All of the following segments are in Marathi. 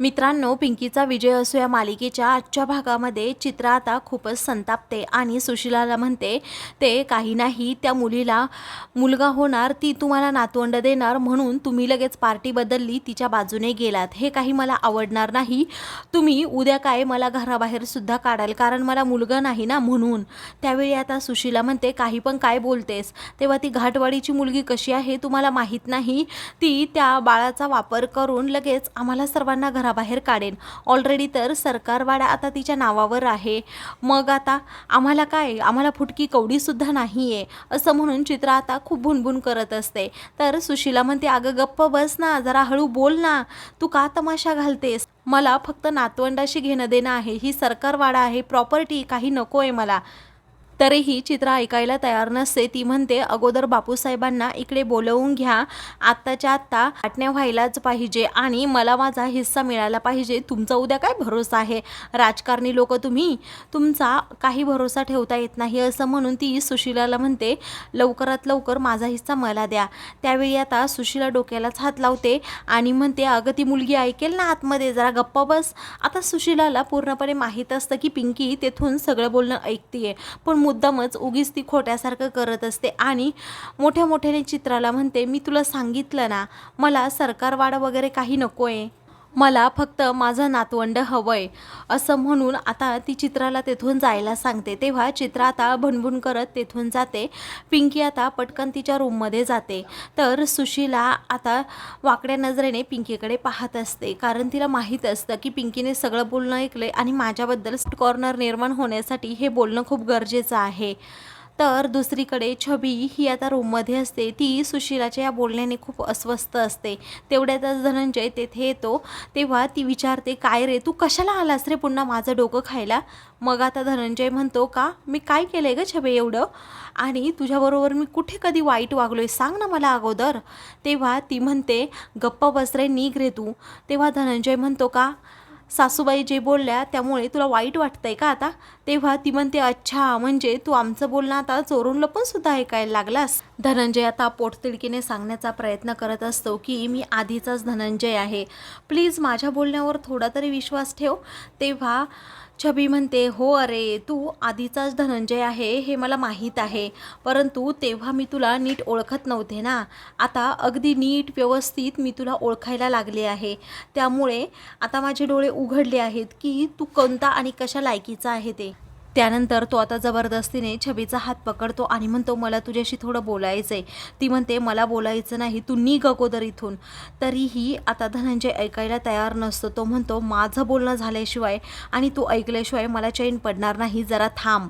मित्रांनो पिंकीचा विजय असो या मालिकेच्या आजच्या भागामध्ये चित्रा आता खूपच संतापते आणि सुशिलाला म्हणते ते काही नाही त्या मुलीला मुलगा होणार ती तुम्हाला नातवंड देणार म्हणून तुम्ही लगेच पार्टी बदलली तिच्या बाजूने गेलात. हे काही मला आवडणार नाही. तुम्ही उद्या काय मला घराबाहेर सुद्धा काढाल कारण मला मुलगा नाही ना म्हणून. त्यावेळी आता सुशिला म्हणते काही पण काय बोलतेस? तेव्हा ती घाटवाडीची मुलगी कशी आहे तुम्हाला माहीत नाही? ती त्या बाळाचा वापर करून लगेच आम्हाला सर्वांना घरा घराबाहेर काढेन. ऑलरेडी तर सरकारवाडा आता तिच्या नावावर आहे. मग आता आम्हाला काय? आम्हाला फुटकी कवडीसुद्धा नाही आहे असं म्हणून चित्रा आता खूप भुणभुण करत असते. तर सुशीला म्हणते अगं गप्प बस ना जरा हळू बोल ना. तू का तमाशा घालतेस? मला फक्त नातवंडाशी घेणं देणं आहे. ही सरकारवाडा आहे. प्रॉपर्टी काही नको आहे मला. तरीही चित्रा ऐकायला तयार नसते. ती म्हणते अगोदर बापूसाहेबांना इकडे बोलवून घ्या. आत्ताच्या आत्ता वाटण्या व्हायलाच पाहिजे आणि मला माझा हिस्सा मिळाला पाहिजे. तुमचा उद्या काय भरोसा आहे? राजकारणी लोक तुम्ही? तुमचा काही भरोसा ठेवता येत नाही असं म्हणून ती सुशीलाला म्हणते लवकरात लवकर माझा हिस्सा मला द्या. त्यावेळी आता सुशीला डोक्यालाच हात लावते आणि म्हणते अगं ती मुलगी ऐकेल ना आतमध्ये? जरा गप्पा बस. आता सुशीलाला पूर्णपणे माहीत असतं की पिंकी तेथून सगळं बोलणं ऐकतीये. पण मुद्दामच उगीच ती खोट्यासारखं करत असते. आणि मोठ्या मोठ्याने चित्राला म्हणते मी तुला सांगितलं ना मला सरकारवाडा वगैरे काही नको आहे मला फक्त माझं नातवंड हवंय असं म्हणून आता ती चित्राला तेथून जायला सांगते. तेव्हा चित्रा आता भणभुण करत तेथून जाते. पिंकी आता पटकन तिच्या रूममध्ये जाते. तर सुशीला आता वाकड्या नजरेने पिंकीकडे पाहत असते. कारण तिला माहीत असतं की पिंकीने सगळं बोलणं ऐकलंय आणि माझ्याबद्दल कॉर्नर निर्माण होण्यासाठी हे बोलणं खूप गरजेचं आहे. तर दुसरीकडे छबी ही आता रूममध्ये असते. ती सुशिलाच्या या बोलण्याने खूप अस्वस्थ असते. तेवढ्यातच धनंजय तेथे येतो. तेव्हा ती विचारते काय रे तू कशाला आलास रे पुन्हा माझं डोकं खायला? मग आता धनंजय म्हणतो का? मी काय केलं आहे ग छबे एवढं? आणि तुझ्याबरोबर मी कुठे कधी वाईट वागलोय? सांग ना मला अगोदर. तेव्हा ती म्हणते गप्प बसरे निघ रे तू. तेव्हा धनंजय म्हणतो का? सासूबाई जे बोलल्या त्यामुळे तुला वाईट वाटतंय का आता? तेव्हा ती म्हणते अच्छा म्हणजे तू आमचं बोलणं आता चोरून लपून सुद्धा ऐकायला लागलास. धनंजय आता पोटतिडकीने सांगण्याचा प्रयत्न करत असतो की मी आधीचाच धनंजय आहे. प्लीज माझ्या बोलण्यावर थोडा तरी विश्वास ठेव. तेव्हा छबी म्हणते हो अरे तू आधीचाच धनंजय आहे हे मला माहीत आहे. परंतु तेव्हा मी तुला नीट ओळखत नव्हते ना. आता अगदी नीट व्यवस्थित मी तुला ओळखायला लागले आहे. त्यामुळे आता माझे डोळे उघडले आहेत की तू कोणता आणि कशा लायकीचा आहे ते. त्यानंतर तो आता जबरदस्तीने छबीचा हात पकडतो आणि म्हणतो मला तुझ्याशी थोडं बोलायचं आहे ती म्हणते मला बोलायचं नाही तू निघ अगोदर इथून. तरीही आता धनंजय ऐकायला तयार नसतो. तो म्हणतो माझं बोलणं झाल्याशिवाय आणि तू ऐकल्याशिवाय मला चैन पडणार नाही जरा थांब.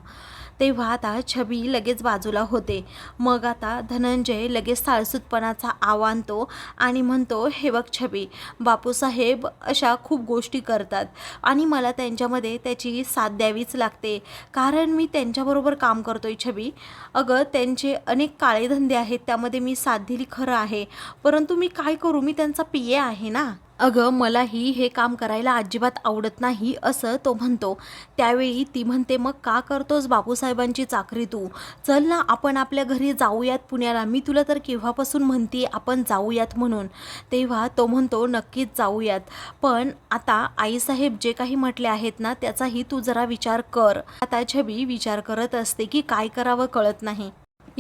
तेव्हा आता छबी लगेच बाजूला होते. मग आता धनंजय लगेच साळसूतपणाचा आवानतो आणि म्हणतो हे बघ छबी बापूसाहेब अशा खूप गोष्टी करतात आणि मला त्यांच्यामध्ये त्याची साथ द्यावीच लागते. कारण मी त्यांच्याबरोबर काम करतोय छबी. अगं त्यांचे अनेक काळेधंदे आहेत त्यामध्ये मी साथ दिली खरं आहे. परंतु मी काय करू? मी त्यांचा पिये आहे ना. अगं मलाही हे काम करायला अजिबात आवडत नाही असं तो म्हणतो. त्यावेळी ती म्हणते मग का करतोस बापूसाहेबांची चाकरी तू? चल ना आपण आपल्या घरी जाऊयात पुण्याला. मी तुला तर केव्हापासून म्हणते आपण जाऊयात म्हणून. तेव्हा तो म्हणतो नक्कीच जाऊयात. पण आता आईसाहेब जे काही म्हटले आहेत ना त्याचाही तू जरा विचार कर. आता छबी विचार करत असते की काय करावं कळत नाही.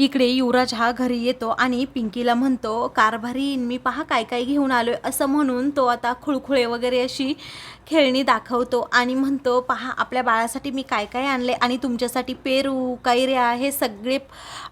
इकडे युवराज हा घरी येतो आणि पिंकीला म्हणतो कारभारी मी पहा काय काय घेऊन आलोय. असं म्हणून तो आता खुळखुळे वगैरे अशी खेळणी दाखवतो आणि म्हणतो पहा आपल्या बाळासाठी मी काय काय आणले आणि तुमच्यासाठी पेरू कैऱ्या हे सगळे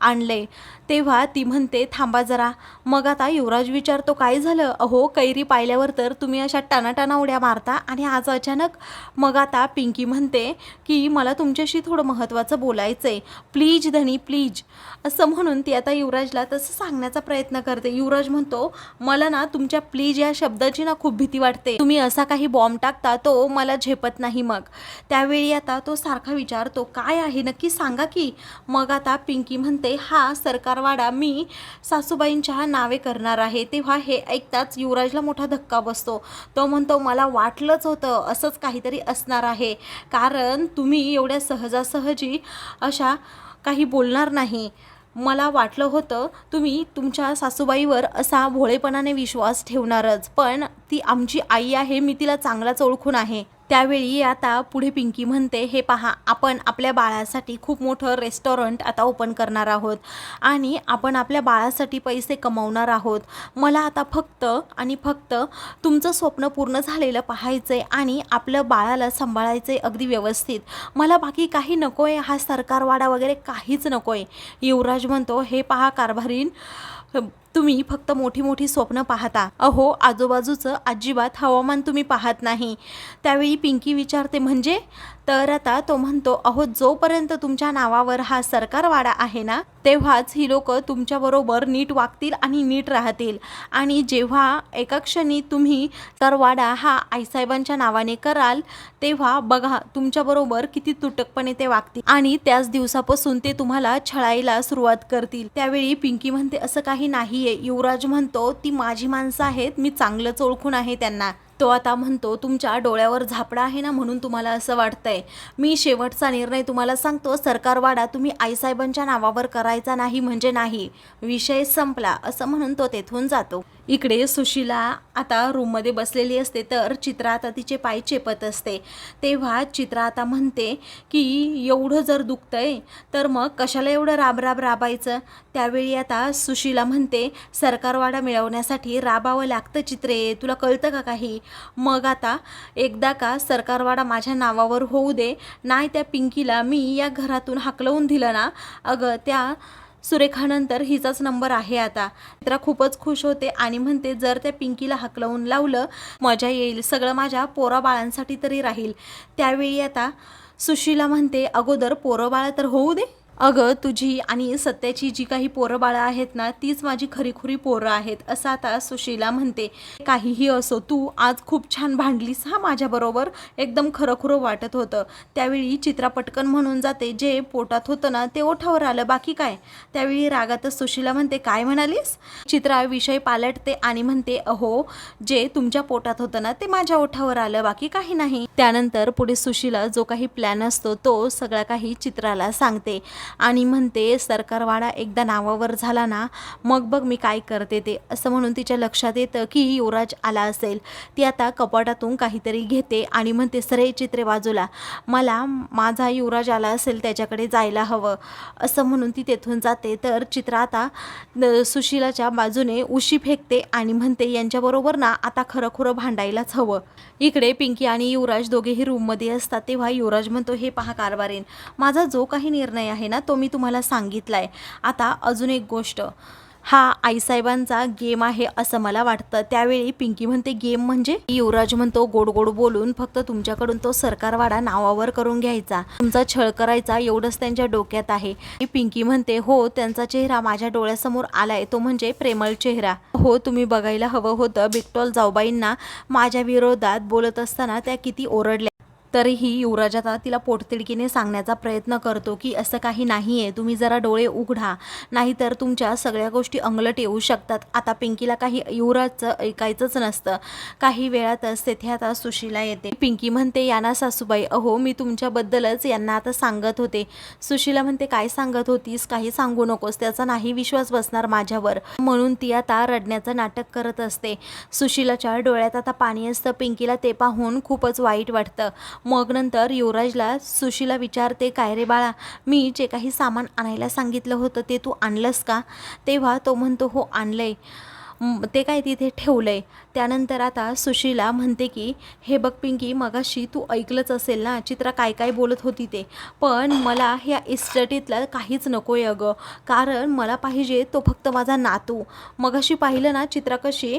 आणले. तेव्हा ती म्हणते थांबा जरा मग आता युवराज विचारतो काय झालं? अहो कैरी पाहिल्यावर तर तुम्ही अशा टनाटना उड्या मारता आणि आज अचानक मग आता पिंकी म्हणते की मला तुमच्याशी थोडं महत्त्वाचं बोलायचं आहे प्लीज धनी प्लीज. असं म्हणून ती आता युवराजला तसं सांगण्याचा प्रयत्न करते. युवराज म्हणतो मला ना तुमच्या प्लीज या शब्दाची ना खूप भीती वाटते. तुम्ही असा काही बॉम्ब टाकता तो मला झेपत नाही मग. त्यावेळी आता तो सारखा विचारतो काय आहे? नक्की सांगा की. मग आता पिंकी म्हणते हा सरकारवाडा मी सासूबाईंच्या नावे करणार आहे. तेव्हा हे ऐकताच युवराजला मोठा धक्का बसतो. तो म्हणतो मला वाटलंच होतं असंच काहीतरी असणार आहे. कारण तुम्ही एवढ्या सहजासहजी अशा काही बोलणार नाही. मला वाटलं होतं तुम्ही तुमच्या सासूबाईवर असा भोळेपणाने विश्वास ठेवणारच पण ती आमची आई आहे मी तिला चांगलाच ओळखून आहे. त्यावेळी आता पुढे पिंकी म्हणते हे पहा आपण आपल्या बाळासाठी खूप मोठं रेस्टॉरंट आता ओपन करणार आहोत आणि आपण आपल्या बाळासाठी पैसे कमवणार आहोत. मला आता फक्त आणि फक्त तुमचं स्वप्न पूर्ण झालेलं पाहायचं आहे आणि आपलं बाळाला सांभाळायचं आहे अगदी व्यवस्थित. मला बाकी काही नको आहे हा सरकारवाडा वगैरे काहीच नको आहे युवराज म्हणतो हे पहा कारभारीन तुम्ही फक्त मोठी मोठी स्वप्न पाहता. अहो आजूबाजूचं अजिबात हवामान तुम्ही पाहत नाही. त्यावेळी पिंकी विचारते म्हणजे? तर आता तो म्हणतो अहो जोपर्यंत तुमच्या नावावर हा सरकारवाडा आहे ना तेव्हाच ही लोक तुमच्याबरोबर नीट वागतील आणि नीट राहतील. आणि जेव्हा एका क्षणी तुम्ही सरवाडा हा आईसाहेबांच्या नावाने कराल तेव्हा बघा तुमच्याबरोबर किती तुटकपणे ते वागतील. आणि त्याच दिवसापासून ते तुम्हाला छळायला सुरुवात करतील. त्यावेळी पिंकी म्हणते असं काही नाही. आहे युवराज म्हणतो ती माझी माणसं आहेत मी चांगलंच ओळखून आहे त्यांना. तो आता म्हणतो तुमच्या डोळ्यावर झापडा आहे ना म्हणून तुम्हाला असं वाटतंय. मी शेवटचा निर्णय तुम्हाला सांगतो सरकारवाडा तुम्ही आईसाहेबांच्या नावावर करायचा नाही म्हणजे नाही. विषय संपला असं म्हणून तो तेथून जातो. इकडे सुशीला आता रूममध्ये बसलेली असते तर चित्रा आता तिचे पाय चेपत असते. तेव्हा चित्रा आता म्हणते की एवढं जर दुखतंय तर मग कशाला एवढं राब राब राबायचं? त्यावेळी आता सुशीला म्हणते सरकारवाडा मिळवण्यासाठी राबावं लागतं चित्रे तुला कळतं का काही? मग आता एकदा का सरकारवाडा माझ्या नावावर होऊ दे नाही त्या पिंकीला मी या घरातून हाकलवून दिलं ना? अगं त्या सुरेखानंतर हिचाच नंबर आहे आता. तर खूपच खुश होते आणि म्हणते जर त्या पिंकीला हकलवून लावलं मजा येईल सगळं माझ्या पोरा बाळांसाठी तरी राहील. त्यावेळी आता सुशीला म्हणते अगोदर पोरंबाळं तर होऊ दे अगं तुझी आणि सत्याची जी काही पोरं बाळं आहेत ना तीच माझी खरीखुरी पोरं आहेत असं आता सुशीला म्हणते. काहीही असो तू आज खूप छान भांडलीस हा माझ्याबरोबर एकदम खरंखुरं वाटत होतं. त्यावेळी चित्रा पटकन म्हणून जाते जे पोटात होतं ना ते ओठावर आलं बाकी काय? त्यावेळी रागातच सुशीला म्हणते काय म्हणालीस? चित्रा विषय पालटते आणि म्हणते अहो जे तुमच्या पोटात होतं ना ते माझ्या ओठावर आलं बाकी काही नाही. त्यानंतर पुढे सुशीला जो काही प्लॅन असतो तो सगळा काही चित्राला सांगते. आणि म्हणते सरकारवाडा एकदा नावावर झाला ना मग बघ मी काय करते ते. असं म्हणून तिच्या लक्षात येतं की युवराज आला असेल. ती आता कपाटातून काहीतरी घेते आणि म्हणते सरे चित्रे बाजूला. मला माझा युवराज आला असेल त्याच्याकडे जायला हवं. असं म्हणून ती तेथून जाते. तर चित्र आता न- सुशिलाच्या बाजूने उशी फेकते आणि म्हणते यांच्याबरोबर ना आता खरं खुरं भांडायलाच हवं. इकडे पिंकी आणि युवराज दोघेही रूममध्ये असतात. तेव्हा युवराज म्हणतो हे पहा कारभारीन माझा जो काही निर्णय आहे ना तो मी तुम्हाला सांगितलाय. आता अजून एक गोष्ट. हा आईसाहेबांचा गेम आहे असं मला वाटतं. त्यावेळी पिंकी म्हणते गेम म्हणजे? युवराज म्हणतो गोड गोड बोलून फक्त तुमच्याकडून तो सरकारवाडा नावावर करून घ्यायचा. तुमचा छळ करायचा एवढंच त्यांच्या डोक्यात आहे. पिंकी म्हणते हो त्यांचा चेहरा माझ्या डोळ्यासमोर आलाय. तो म्हणजे प्रेमळ चेहरा. हो तुम्ही बघायला हवं होतं. बिकटॉल जाऊबाईंना माझ्या विरोधात बोलत असताना त्या किती ओरडल्या. तरीही युवराज आता तिला पोटतिडकीने सांगण्याचा प्रयत्न करतो की असं काही नाही आहे तुम्ही जरा डोळे उघडा. नाहीतर तुमच्या सगळ्या गोष्टी अंगलट येऊ शकतात. आता पिंकीला काही युवराजचं ऐकायचंच नसतं. काही वेळातच तेथे आता सुशीला येते. पिंकी म्हणते याना सासूबाई अहो मी तुमच्याबद्दलच यांना आता सांगत होते. सुशीला म्हणते काय सांगत होतीस? काही सांगू नकोस. त्याचा नाही विश्वास बसणार माझ्यावर. म्हणून ती आता रडण्याचं नाटक करत असते. सुशीलाच्या डोळ्यात आता पाणी असतं. पिंकीला ते पाहून खूपच वाईट वाटतं. मग नंतर युवराजला सुशीला विचारते काय रे बाळा मी जे काही सामान आणायला सांगितलं होतं ते तू आणलंस का? तेव्हा तो म्हणतो हो आणलंय. आहे ते काय तिथे ठेवलं आहे त्यानंतर आता सुशीला म्हणते की हे बघ पिंकी मगाशी तू ऐकलंच असेल ना चित्रा काय काय बोलत होती ते. पण मला ह्या इस्टेटीतलं काहीच नको आहे अगं. कारण मला पाहिजे तो फक्त माझा नातू. मगाशी पाहिलं ना चित्रा कशी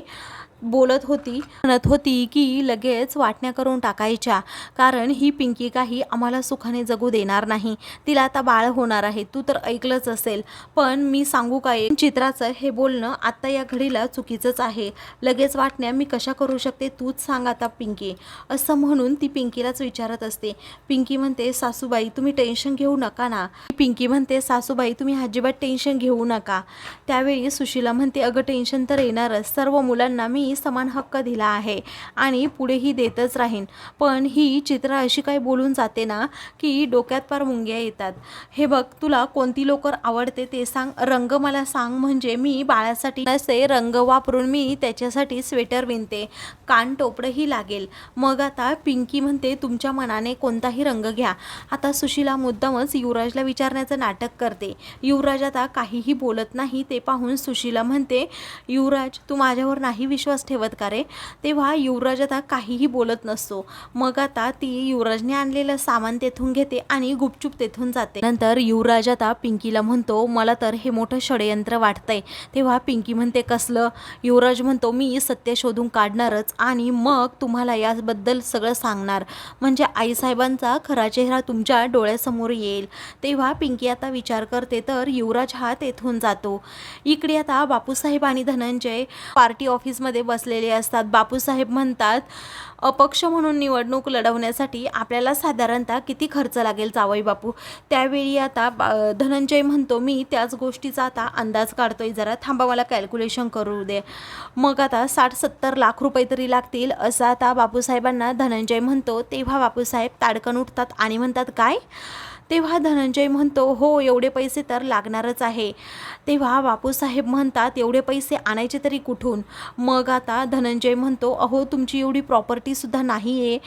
बोलत होती म्हणत होती की लगेच वाटण्या करून टाकायच्या. कारण ही पिंकी काही आम्हाला सुखाने जगू देणार नाही. तिला आता बाळ होणार आहे. तू तर ऐकलंच असेल. पण मी सांगू काय चित्राचं हे बोलणं आत्ता या घडीला चुकीचंच आहे. लगेच वाटण्या मी कशा करू शकते तूच सांग आता पिंकी. असं म्हणून ती पिंकीलाच विचारत असते. पिंकी म्हणते सासूबाई तुम्ही टेन्शन घेऊ नका ना. पिंकी म्हणते सासूबाई तुम्ही अजिबात टेन्शन घेऊ नका. त्यावेळी सुशीला म्हणते अगं टेन्शन तर येणारच. सर्व मुलांना मी मी समान हक्क दिला आहे आणि पुढेही देतच राहीन. पण ही चित्रा अशी काही बोलून जाते ना की डोक्यात फार मुंग्या येतात. हे बघ तुला कोणती लोकर आवडते ते सांग. रंग मला सांग म्हणजे मी बाळासाठी असे रंग वापरून मी त्याच्यासाठी स्वेटर विणते. कान टोपडंही लागेल. मग आता पिंकी म्हणते तुमच्या मनाने कोणताही रंग घ्या. आता सुशीला मुद्दामच युवराजला विचारण्याचं नाटक करते. युवराज आता काहीही बोलत नाही ते पाहून सुशीला म्हणते युवराज तू माझ्यावर नाही विश्वास ठेवत का रे? तेव्हा युवराज आता काहीही बोलत नसतो. मग आता ती युवराजने आणलेलं सामान तेथून घेते आणि गुपचूप तेथून जाते. नंतर युवराज आता पिंकीला म्हणतो मला तर हे मोठं षडयंत्र वाटतंय. तेव्हा पिंकी म्हणते कसलं? युवराज म्हणतो मी सत्य शोधून काढणारच आणि मग तुम्हाला याबद्दल सगळं सांगणार. म्हणजे आईसाहेबांचा खरा चेहरा तुमच्या डोळ्यासमोर येईल. तेव्हा पिंकी आता विचार करते तर युवराज हा तेथून जातो. इकडे आता बापूसाहेब आणि धनंजय पार्टी ऑफिसमध्ये बसलेले असतात. बापूसाहेब म्हणतात अपक्ष म्हणून निवडणूक लढवण्यासाठी आपल्याला साधारणतः किती खर्च लागेल जावई बापू? त्यावेळी आता बा- धनंजय म्हणतो मी त्याच गोष्टीचा आता अंदाज काढतोय. जरा थांबा मला कॅल्क्युलेशन करू दे. मग आता साठ सत्तर लाख रुपये तरी लागतील असं आता बापूसाहेबांना धनंजय म्हणतो. तेव्हा बापूसाहेब ताडकन उठतात आणि म्हणतात काय? तेव्हा धनंजय म्हणतो हो एवढे पैसे तर लागणारच आहे. तेव्हा बापूसाहेब म्हणतात एवढे पैसे आणायचे तरी कुठून? मग आता धनंजय म्हणतो अहो तुमची एवढी प्रॉपर्टीसुद्धा नाही आहे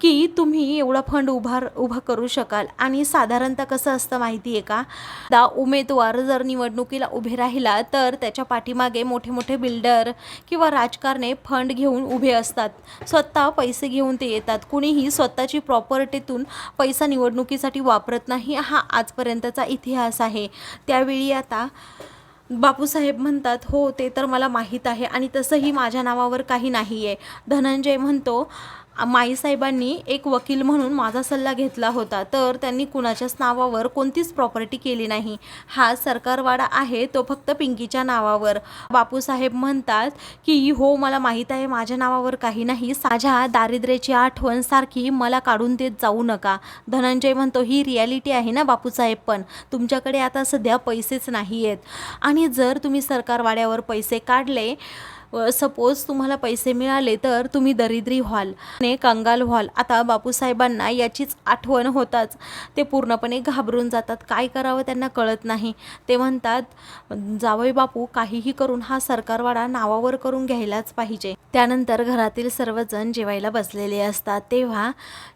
की तुम्ही एवढा फंड उभार उभा करू शकाल. आणि साधारणतः कसं असतं माहिती आहे का? दा उमेदवार जर निवडणुकीला उभे राहिला तर त्याच्या पाठीमागे मोठे मोठे बिल्डर किंवा राजकारणे फंड घेऊन उभे असतात. स्वतः पैसे घेऊन ते येतात. कुणीही स्वतःची प्रॉपर्टीतून पैसा निवडणुकीसाठी वापरत नाही. हा आजपर्यंतचा इतिहास आहे. त्यावेळी आता बापूसाहेब म्हणतात हो ते तर मला माहीत आहे आणि तसंही माझ्या नावावर काही नाही आहे धनंजय म्हणतो माईसाहेबांनी एक वकील म्हणून माझा सल्ला घेतला होता. तर त्यांनी कुणाच्याच नावावर कोणतीच प्रॉपर्टी केली नाही. हा सरकारवाडा आहे तो फक्त पिंकीच्या नावावर. बापूसाहेब म्हणतात की हो मला माहीत आहे माझ्या नावावर काही नाही. माझ्या दारिद्र्याची आठवण सारखी मला काढून देत जाऊ नका. धनंजय म्हणतो ही रियालिटी आहे ना बापूसाहेब पण. तुमच्याकडे आता सध्या पैसेच नाही आहेत आणि जर तुम्ही सरकारवाड्यावर पैसे काढले सपोज तुम्हाला पैसे मिळाले तर तुम्ही दरिद्री व्हाल आणि कंगाल व्हाल. आता बापूसाहेबांना याचीच आठवण होताच. ते पूर्णपणे घाबरून जातात. काय करावं त्यांना कळत नाही. ते म्हणतात जावई बापू काहीही करून हा सरकारवाडा नावावर करून घ्यायलाच पाहिजे. त्यानंतर घरातील सर्वजण जेवायला बसलेले असतात. तेव्हा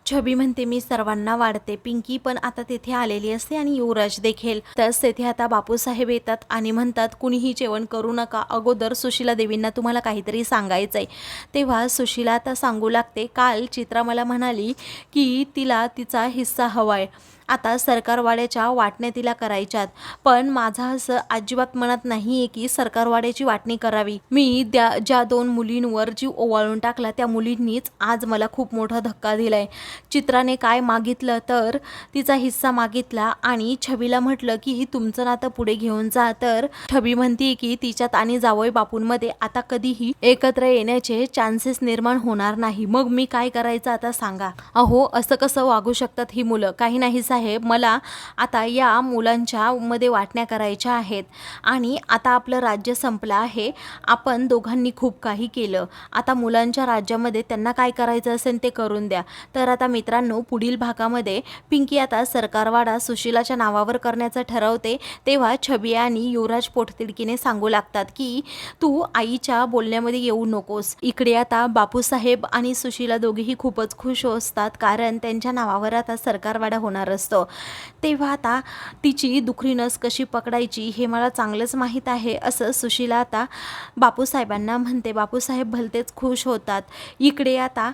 छबी म्हणते मी सर्वांना वाढते. पिंकी पण आता तेथे आलेली असते आणि युवराज देखील. तर तेथे आता बापूसाहेब येतात आणि म्हणतात कुणीही जेवण करू नका. अगोदर सुशीला देवींना तुम्हाला काहीतरी सांगायचं आहे तेव्हा सुशीला आता सांगू लागते काल चित्रा मला म्हणाली की तिला तिचा हिस्सा हवा आहे आता सरकारवाड्याच्या वाटण्या तिला करायच्यात. पण माझं असं अजिबात मनात नाही आहे की सरकारवाड्याची वाटणी करावी. मी त्या ज्या दोन मुलींवर जीव ओवाळून टाकला त्या मुलींनीच आज मला खूप मोठा धक्का दिलाय. चित्राने काय मागितलं तर तिचा हिस्सा मागितला आणि छबीला म्हटलं की तुमचं नातं पुढे घेऊन जा. तर छबी म्हणते की तिच्यात आणि जावई बापूंमध्ये आता कधीही एकत्र येण्याचे चान्सेस निर्माण होणार नाही. मग मी काय करायचं आता सांगा. अहो असं कसं वागू शकतात ही मुलं? काही नाही साहेब. मला आता या मुलांच्या मध्ये वाटण्या करायच्या आहेत. आणि आता आपलं राज्य संपलं आहे. आपण दोघांनी खूप काही केलं. आता मुलांच्या राज्यामध्ये त्यांना काय करायचं असेल ते करून द्या. तर आता मित्रांनो पुढील भागामध्ये पिंकी आता सरकारवाडा सुशीलाच्या नावावर करण्याचं ठरवते तेव्हा छबी आणि युवराज पोटतिडकीने सांगू लागतात की तू आईच्या बोलण्यामध्ये येऊ नकोस. इकडे आता बापूसाहेब आणि सुशीला दोघेही खूपच खुश असतात कारण त्यांच्या नावावर आता सरकारवाडा होणार असतो तेव्हा आता तिची दुखरी नस कशी पकडायची हे मला चांगलंच माहीत आहे असं सुशीला आता बापूसाहेबांना म्हणते. बापूसाहेब भलतेच खुश होतात. इकडे आता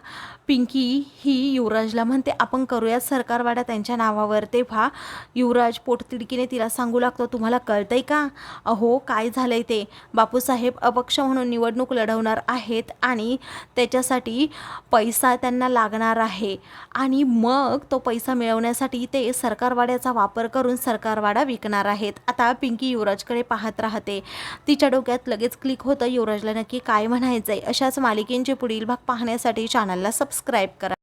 पिंकी ही युवराजला म्हणते आपण करूयात सरकारवाडा त्यांच्या नावावर. तेव्हा युवराज पोटतिडकीने तिला सांगू लागतो तुम्हाला कळतंय का? अहो काय झालंय ते? बापूसाहेब अपक्ष म्हणून निवडणूक लढवणार आहेत आणि त्याच्यासाठी पैसा त्यांना लागणार आहे आणि मग तो पैसा मिळवण्यासाठी ते ते सरकारवाड्याचा वापर करून सरकारवाडा विकणार आहेत. आता पिंकी युवराजकडे पाहत राहते. तिच्या डोक्यात लगेच क्लिक होतं. युवराजला नक्की काय म्हणायचंय? अशाच मालिकेंचे पुढील भाग पाहण्यासाठी चॅनलला सबस्क्राईब करा.